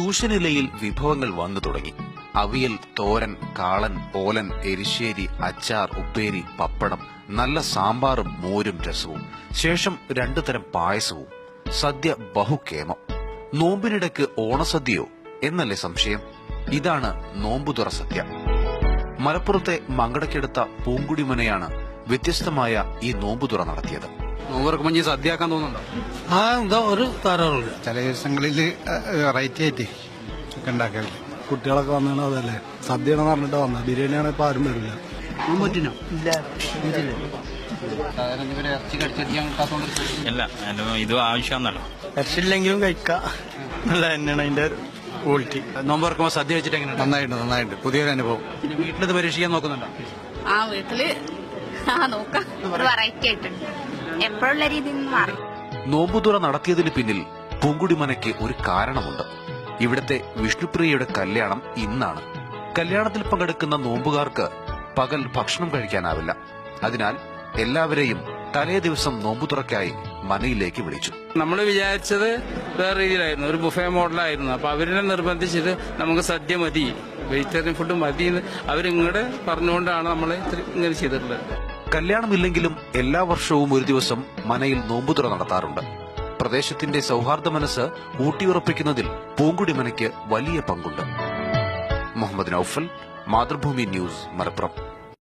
തൂഷനിലയിൽ വിഭവങ്ങൾ വന്നു തുടങ്ങി. അവിയൽ തോരൻ കാളൻ ഓലൻ എരിശ്ശേരി അച്ചാർ ഉപ്പേരി പപ്പടം നല്ല സാമ്പാറും മോരും രസവും. ശേഷം രണ്ടു തരം പായസവും. സദ്യ ബഹുക്കേമം. നോമ്പിനിടയ്ക്ക് ഓണസദ്യയോ എന്നല്ലേ സംശയം? ഇതാണ് നോമ്പുതുറ സദ്യ. മലപ്പുറത്തെ മങ്കടക്കെടുത്ത പൂങ്കുടിമനയാണ് വ്യത്യസ്തമായ ഈ നോമ്പുതുറ നടത്തിയത്. നോമ്പറക്കുമ്പോൾ ഇനി സദ്യയാക്കാൻ തോന്നുന്നുണ്ടോ? ആ എന്താ ഒരു താരമുണ്ട് ചില ദിവസങ്ങളിൽ വെറൈറ്റി ആയിട്ട് ഒക്കെ കുട്ടികളൊക്കെ വന്നാണ് അതല്ലേ? സദ്യയാണെന്ന് പറഞ്ഞിട്ട് വന്നത്. ബിരിയാണിയാണ് ഇപ്പൊ ആരും വരില്ല. ഇല്ല. ഇത് ആവശ്യമാണല്ലോ ഇറച്ചില്ലെങ്കിലും കഴിക്കാം. നല്ല തന്നെയാണ് അതിന്റെ ക്വാളിറ്റി നോമ്പറക്കുമ്പോൾ സദ്യ വെച്ചിട്ട് എങ്ങനെ നന്നായിട്ട് നന്നായിട്ട് പുതിയൊരു അനുഭവം. പിന്നെ വീട്ടിലിത് പരീക്ഷിക്കാൻ നോക്കുന്നുണ്ടോ? ആ വീട്ടിൽ? ആ നോക്കാം. വെറൈറ്റി ആയിട്ടുണ്ട്. എപ്പോഴുള്ള രീതിയിൽ നിന്ന് മാറി. നോമ്പുതുറ നടത്തിയതിന് പിന്നിൽ പൂങ്കുടിമനയ്ക്ക് ഒരു കാരണമുണ്ട്. ഇവിടത്തെ വിഷ്ണുപ്രിയയുടെ കല്യാണം ഇന്നാണ്. കല്യാണത്തിൽ പങ്കെടുക്കുന്ന നോമ്പുകാർക്ക് പകൽ ഭക്ഷണം കഴിക്കാനാവില്ല. അതിനാൽ എല്ലാവരെയും തലേ ദിവസം നോമ്പുതുറക്കായി മനയിലേക്ക് വിളിച്ചു. നമ്മൾ വിചാരിച്ചത് വേറെ രീതിയിലായിരുന്നു. ഒരു ബുഫേ മോഡലായിരുന്നു. അപ്പൊ അവരെ നിർബന്ധിച്ചിട്ട് നമുക്ക് സദ്യ മതി. വെജിറ്റേറിയൻ ഫുഡ് മതി എന്ന് അവരിങ്ങോട്ട് പറഞ്ഞുകൊണ്ടാണ് നമ്മൾ ഇങ്ങനെ ചെയ്തിട്ടുള്ളത്. കല്യാണമില്ലെങ്കിലും എല്ലാ വർഷവും ഒരു ദിവസം മനയിൽ നോമ്പുതുറ നടത്താറുണ്ട്. പ്രദേശത്തിന്റെ സൗഹാർദ്ദ മനസ്സ് ഊട്ടിയുറപ്പിക്കുന്നതിൽ പൂങ്കുടി മനയ്ക്ക് വലിയ പങ്കുണ്ട്. മുഹമ്മദ് നൌഫൽ മാതൃഭൂമി ന്യൂസ് മലപ്പുറം.